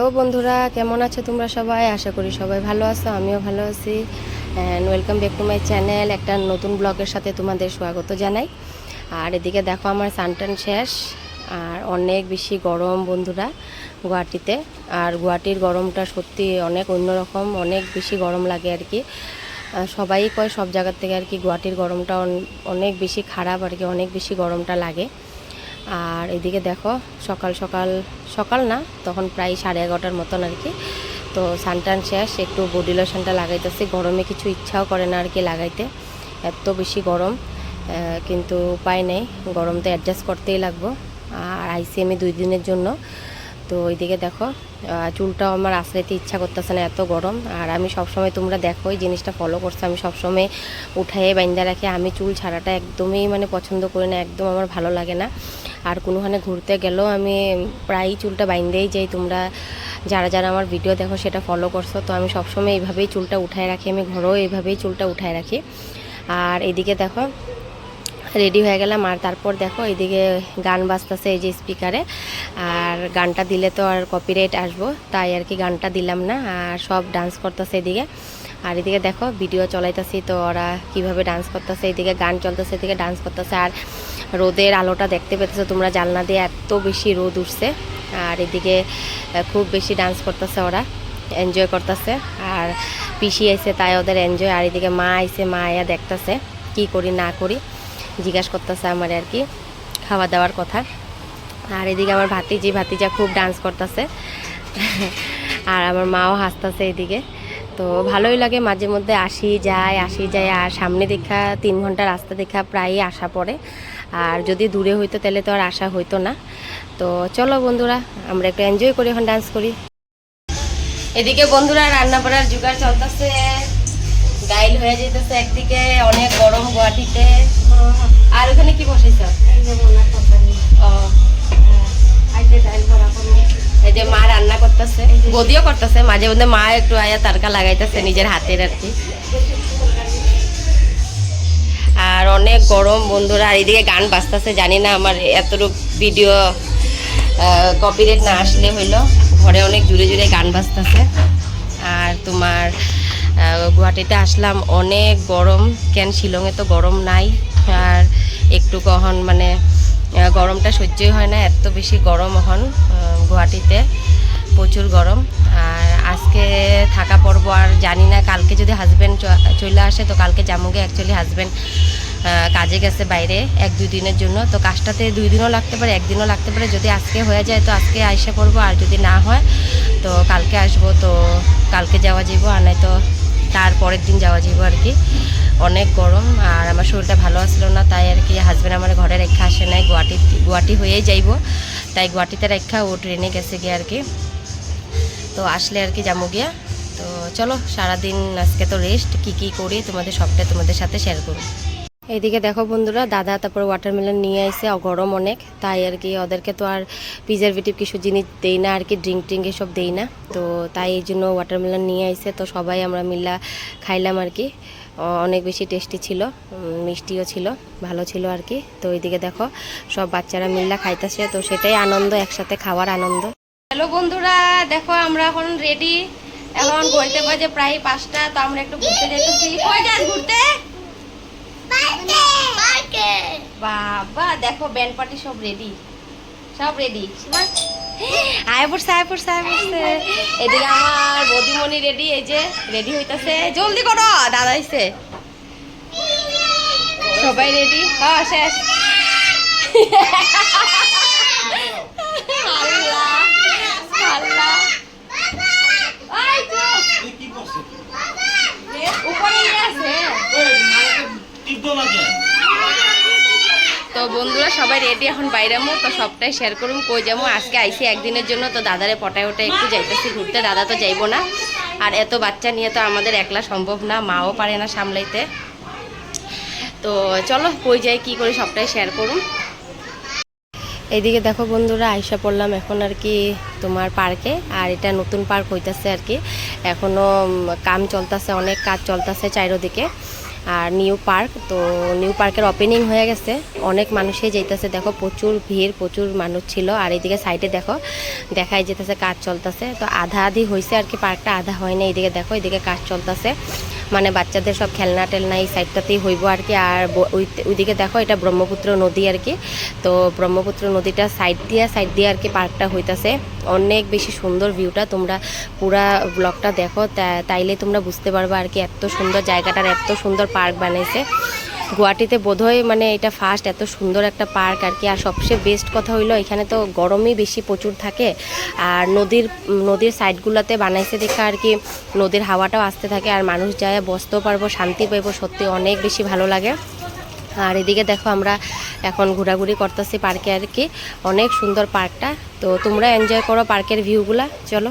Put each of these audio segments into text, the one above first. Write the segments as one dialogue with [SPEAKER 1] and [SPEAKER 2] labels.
[SPEAKER 1] Hello বন্ধুরা, কেমন আছো তোমরা সবাই? আশা করি সবাই ভালো আছো, আমিও ভালো আছি। And welcome back to my channel একটা নতুন ব্লগের সাথে তোমাদের স্বাগত জানাই। আর এদিকে দেখো আমার সানটান শেষ, আর অনেক বেশি গরম বন্ধুরা গুয়াহাটিতে। আর গুয়াহাটির গরমটা সত্যি অনেক অন্যরকম, অনেক বেশি গরম লাগে আর কি। সবাই কয় সব জায়গার থেকে আর কি গুয়াহাটির গরমটা অনেক বেশি খারাপ আর কি, অনেক বেশি গরমটা লাগে। আর এদিকে দেখো, সকাল সকাল সকাল না, তখন প্রায় সাড়ে এগারোটার মতন আর কি। তো সানটান শেষ, একটু বডি লোশনটা লাগাইতেছি, গরমে কিছু ইচ্ছাও করে না আর কি লাগাইতে। এত বেশি গরম কিন্তু উপায় নেই, গরম তো অ্যাডজাস্ট করতেই লাগবো। আর আইসি আমি দুই দিনের জন্য। তো ওইদিকে দেখো চুলটাও আমার আশ্রাইতে ইচ্ছা করতেছে না এত গরম। আর আমি সবসময় তোমরা দেখো, এই জিনিসটা ফলো করছ, আমি সবসময় উঠাইয়ে বাইন্দা রাখি। আমি চুল ছাড়াটা একদমই মানে পছন্দ করি না, একদম আমার ভালো লাগে না। আর কোনোখানে ঘুরতে গেলেও আমি প্রায়ই চুলটা বাইন্দেই যাই। তোমরা যারা যারা আমার ভিডিও দেখো সেটা ফলো করছ। তো আমি সবসময় এইভাবেই চুলটা উঠায় রাখি। আমি ঘরেও এইভাবেই চুলটা উঠায় রাখি। আর এদিকে দেখো রেডি হয়ে গেলাম। আর তারপর দেখো, এদিকে গান বাজতেছে এই যে স্পিকারে আর গানটা দিলে তো আর কপিরাইট আসব। তাই আর কি গানটা দিলাম না। আর সব ডান্স করতেছে এদিকে। আর এদিকে দেখো ভিডিও চলাইতেছি তো ওরা কীভাবে ডান্স করতেছে। এদিকে গান চলতেছে, এদিকে ডান্স করতেছে। আর রোদের আলোটা দেখতে পেতেছো, তোমরা জানলা দিয়ে এত বেশি রোদ উঠছে। আর এদিকে খুব বেশি ডান্স করতেছে ওরা এনজয় করতেছে। আর পিসি আইছে, তাই ওদের এনজয় আর এদিকে মা আইছে, মা আয়া দেখতেছে, কি করি না করি, জিজ্ঞাসা করতেছে আমার আর কি, খাওয়া দাওয়ার কথা। আর এদিকে আমার ভাতিজি, ভাতিজা খুব ডান্স করতেছে। আর আমার মাও হাসতেছে এদিকে। তো ভালোই লাগে, মাঝে মধ্যে আসি যায় আসি যায় আর সামনে দেখা, তিন ঘণ্টা রাস্তা দেখা প্রায়ই আসা পড়ে। আর যদি দূরে হইতো তাহলে তো আর আসা হইতো না। তো চলো বন্ধুরা আমরা একটু এনজয় করি এখন ডান্স করি। এদিকে বন্ধুরা রান্না করার জোগাড় চলতেছে। গাইল হয়ে যেতেছে একদিকে অনেক গরম গুয়াহাটিতে। আর ওখানে কি বসাইছ? ও। এই যে মা রান্না করতেছে বদিও করতেছে মাঝে মধ্যে মা একটু আয়া তারকা লাগাইতেছে নিজের হাতের আর কি। অনেক গরম বন্ধুরা। আর এদিকে গান বাজতেছে জানি না আমার এতটুকু ভিডিও কপিরেট না আসলে হইল। ঘরে অনেক জুড়ে জুড়ে গান বাজতেছে। আর তোমার গুয়াহাটিতে আসলাম অনেক গরম। কেন শিলংয়ে তো গরম নাই। আর একটু কখন মানে গরমটা সহ্যই হয় না এত বেশি গরম আহ, গুয়াহাটিতে। প্রচুর গরম। আর আজকে থাকা পর্ব আর জানি না কালকে যদি হাজব্যান্ড চলে আসে তো কালকে জামুগে অ্যাকচুয়ালি হাজব্যান্ড কাজে গেছে বাইরে এক দুই দিনের জন্য। তো কাজটাতে দুই দিনও লাগতে পারে একদিনও লাগতে পারে। যদি আজকে হয়ে যায়, তো আজকে আইসা করব। আর যদি না হয়, তো কালকে আসব। তো কালকে যাওয়া যাব আর নাই তো তার পরের দিন যাওয়া যাব আর কি। অনেক গরম, আর আমার শরীরটা ভালো আসলো না। তাই আর কি হাজব্যান্ড আমার ঘরে রেখা আসে নাই। গুয়াহাটি গুয়াহাটি হয়েই যাইবো। তাই গুয়াহাটিতে রেখা ও ট্রেনে গেছে গিয়ে আর কি। তো আসলে আর কি যাব গিয়া। তো চলো, সারাদিন আজকে তো রেস্ট কি কি করি, তোমাদের সবটা তোমাদের সাথে শেয়ার করব। এইদিকে দেখো বন্ধুরা, দাদা তারপর ওয়াটারমেলন নিয়ে আসে গরম অনেক, তাই আর কি ওদেরকে তো আর প্রিজারভেটিভ কিছু জিনিস দেই না, আর কি ড্রিঙ্ক ট্রিঙ্ক এসব দেই না। তো তাই এই জন্য ওয়াটারমেলন নিয়ে আসে তো সবাই আমরা মিল্লা খাইলাম আর কি। অনেক বেশি টেস্টি ছিল মিষ্টিও ছিল, ভালো ছিল আর কি। তো এইদিকে দেখো, সব বাচ্চারা মিল্লা খাইতেছে, তো সেটাই আনন্দ, একসাথে খাওয়ার আনন্দ। হ্যালো বন্ধুরা, দেখো আমরা এখন রেডি এখন ঘুরতে বাজে প্রায় পাঁচটা, তো আমরা একটু ঘুরতে যেতেছি ঘুরতে? বাবা দেখো ব্যান্ড পার্টি সব রেডি সব রেডি আয় পড়ছে আয় পড়ছে আয় পড়ছে। এদিকে আমার বদিমণি রেডি এই যে রেডি হইতাছে। জলদি করো দাদা আইছে। সবাই রেডি হ্যাঁ শেষ। আল্লাহ। আল্লাহ। তো, বন্ধুরা সবাই রেডি এখন বাইরামো তো সবটাই শেয়ার করুম কই যাব আজকে আইসি একদিনের জন্য তো দাদারে পটায় ওটা একটু যাইতেছি ঘুরতে। দাদা তো যাইবো না। আর এত বাচ্চা নিয়ে তো আমাদের একলা সম্ভব না মাও পারে না সামলাইতে। তো চলো কই যাই কি করি সবটাই শেয়ার করুন এইদিকে দেখো বন্ধুরা আইসা পড়লাম এখন আর কি তোমার পার্কে আর এটা নতুন পার্ক হইতাছে আর কি। এখনও উম, কাম চলতেছে অনেক কাজ চলতেছে চারিদিকে। আর নিউ পার্ক, তো নিউ পার্কের ওপেনিং হয়ে গেছে। অনেক মানুষই যাইতেছে দেখো, প্রচুর ভিড়, প্রচুর মানুষ ছিল। আর এইদিকে সাইডে দেখো দেখাই যেতেছে কাজ চলতেছে। তো আধা আধি হয়েছে আর কি, পার্কটা আধা হয় না এইদিকে দেখো এইদিকে কাজ চলতেছে। মানে বাচ্চাদের সব খেলনা টেলনা এই সাইডটাতেই হইব আর কি। আর ওইদিকে দেখো, এটা ব্রহ্মপুত্র নদী আর কি। তো ব্রহ্মপুত্র নদীটা সাইড দিয়ে সাইড দিয়ে আর কি পার্কটা হইতাছে। অনেক বেশি সুন্দর ভিউটা তোমরা পুরা ব্লগটা দেখো তাইলে তোমরা বুঝতে পারবে আর কি, এত সুন্দর জায়গাটার, এত সুন্দর পার্ক বানাইছে। গুয়াহাটিতে বোধহয় মানে এটা ফার্স্ট এত সুন্দর একটা পার্ক আর কি। আর সবচেয়ে বেস্ট কথা হইল, এখানে তো গরমই বেশি প্রচুর থাকে। আর নদীর নদীর সাইডগুলোতে বানাইছে দেখে আর কি নদীর হাওয়াটাও আসতে থাকে। আর মানুষ যায়, বসতেও পারব, শান্তি পাইবো, সত্যি অনেক বেশি ভালো লাগে। আর এদিকে দেখো আমরা এখন ঘোরাঘুরি করতেছি পার্কে আর কি। অনেক সুন্দর পার্কটা। তো তোমরা এনজয় করো পার্কের ভিউগুলা চলো।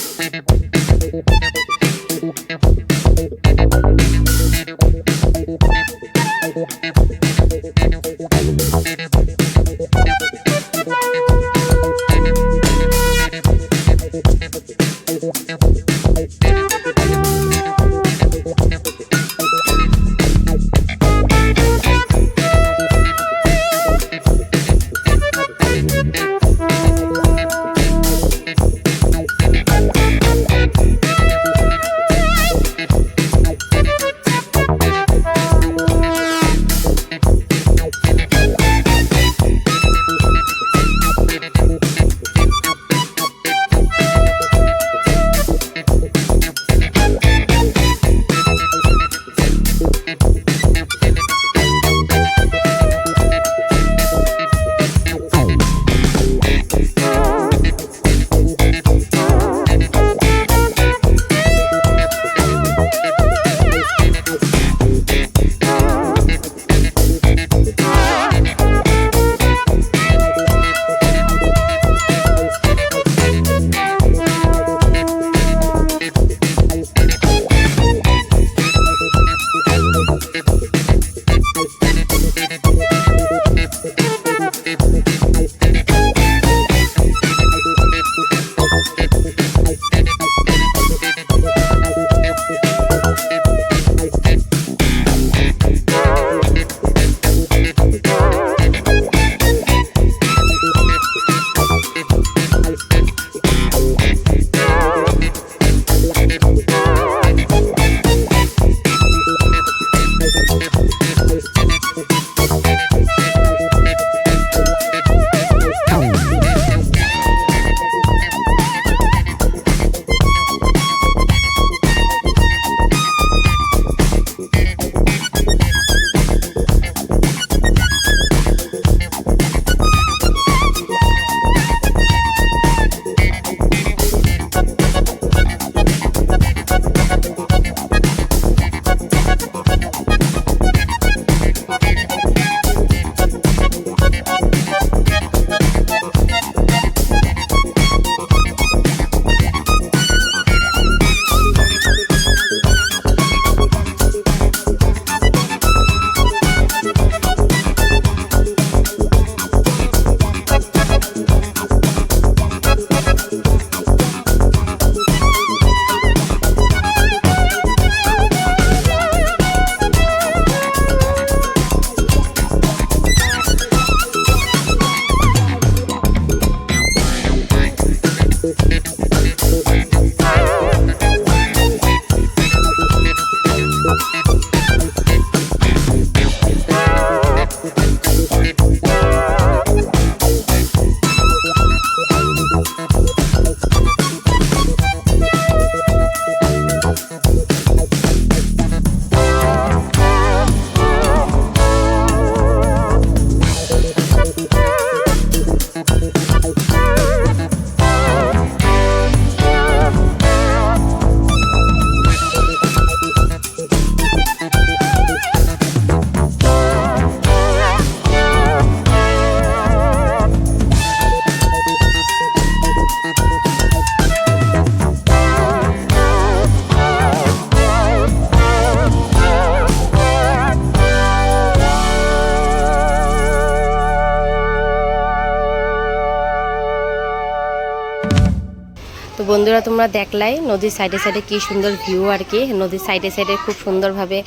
[SPEAKER 1] বন্ধুরা, তোমরা দেখলাই নদীর সাইডে সাইডে কি সুন্দর ভিউ আর কি। নদীর সাইডে সাইডে খুব সুন্দরভাবে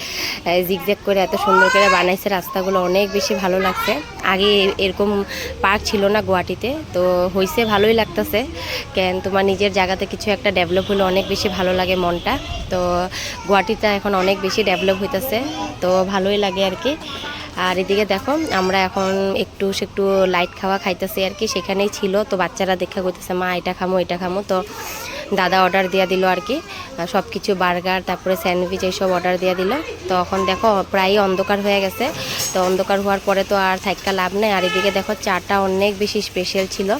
[SPEAKER 1] জিগজ্যাগ করে এত সুন্দর করে বানাইছে, রাস্তাগুলো অনেক বেশি ভালো লাগছে। আগে এরকম পার্ক ছিল না গুয়াহাটিতে, তো হয়েছে ভালোই লাগতেছে। কেন তোমার নিজের জায়গাতে কিছু একটা ডেভেলপ হলে অনেক বেশি ভালো লাগে মনটা। তো গুয়াহাটিটা এখন অনেক বেশি ডেভেলপ হইতেছে, তো ভালোই লাগে আর কি। আর এদিকে দেখো, আমরা এখন একটু একটু লাইট খাওয়া খাইতেছি আর কি, সেখানেই ছিল। তো বাচ্চারা দেখা করতেছে, মা, এটা খামো এটা খামো। তো দাদা অর্ডার দিয়ে দিল আর কি। সব কিছু বার্গার তারপরে স্যান্ডউইচ এইসব অর্ডার দিয়ে দিল। তো এখন দেখো প্রায় অন্ধকার হয়ে গেছে। তো অন্ধকার হওয়ার পরে তো আর থাকা লাভ নেই। আর এদিকে দেখো, চাটা অনেক বেশি স্পেশাল ছিল।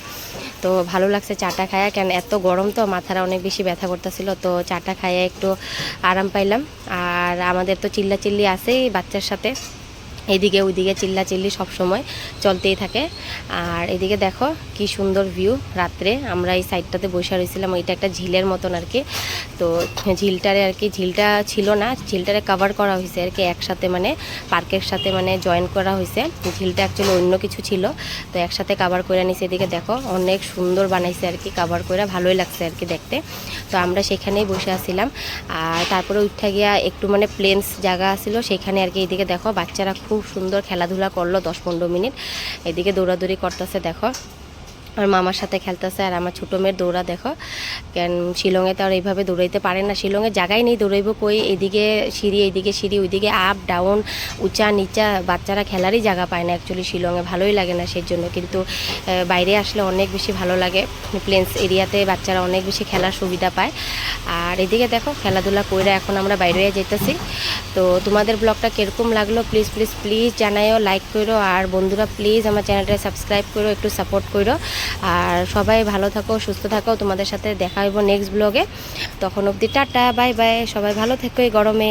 [SPEAKER 1] তো ভালো লাগছে চাটা খায়া। কেন, এত গরম তো, মাথাটা অনেক বেশি ব্যথা করতেছিল। তো চাটা খাইয়া একটু আরাম পাইলাম। আর আমাদের তো চিল্লা চিল্লি আছেই বাচ্চার সাথে। এদিকে ওইদিকে চিল্লা চিল্লি সব সময় চলতেই থাকে। আর এদিকে দেখো কি সুন্দর ভিউ রাত্রে আমরা এই সাইডটাতে বসে রয়েছিলাম এটা একটা ঝিলের মতন আর কি। তো ঝিলটারে আর কি, ঝিলটা ছিল না, ঝিলটারে কভার করা হয়েছে আর কি একসাথে মানে পার্কের সাথে মানে জয়েন করা হয়েছে ঝিলটা অ্যাকচুয়ালি অন্য কিছু ছিল, তো একসাথে কাভার করে নিছে এদিকে দেখো, অনেক সুন্দর বানাইছে আর কি কাভার করে ভালোই লাগছে আর কি দেখতে। তো আমরা সেখানেই বসে আছিলাম, আর তারপরে উঠে গিয়া একটু মানে প্লেন্স জায়গা ছিল, সেখানে আর কি এদিকে দেখো, বাচ্চারা খুব সুন্দর খেলাধুলা করল দশ পনেরো মিনিট। এদিকে দৌড়াদৌড়ি করতেছে দেখো। আর মামার সাথে খেলতেছে আর আমার ছোটো মেয়ের দৌড়া দেখো। কেন শিলংয়ে তো আর এইভাবে দৌড়াইতে পারে না। শিলংয়ে জায়গায় নেই, দৌড়াইব কই? এদিকে সিঁড়ি, এইদিকে সিঁড়ি, ওইদিকে আপ ডাউন উঁচা, নিচা বাচ্চারা খেলারই জায়গা পায় না অ্যাকচুয়ালি শিলংয়ে। ভালোই লাগে না সেই জন্য। কিন্তু বাইরে আসলে অনেক বেশি ভালো লাগে। প্লেন্স এরিয়াতে বাচ্চারা অনেক বেশি খেলার সুবিধা পায়। আর এদিকে দেখো, খেলাধুলা করে এখন আমরা বাইরে যেতেছি তো তোমাদের ব্লগটা কীরকম লাগল? প্লিজ প্লিজ প্লিজ জানাইও লাইক করো আর বন্ধুরা প্লিজ আমার চ্যানেলটা সাবস্ক্রাইব করো একটু সাপোর্ট করো আর সবাই ভালো থাকো, সুস্থ থাকো। তোমাদের সাথে দেখা হইব নেক্সট ব্লগে তখন অবধি টাটা বাই বাই সবাই ভালো থেকো এই গরমে।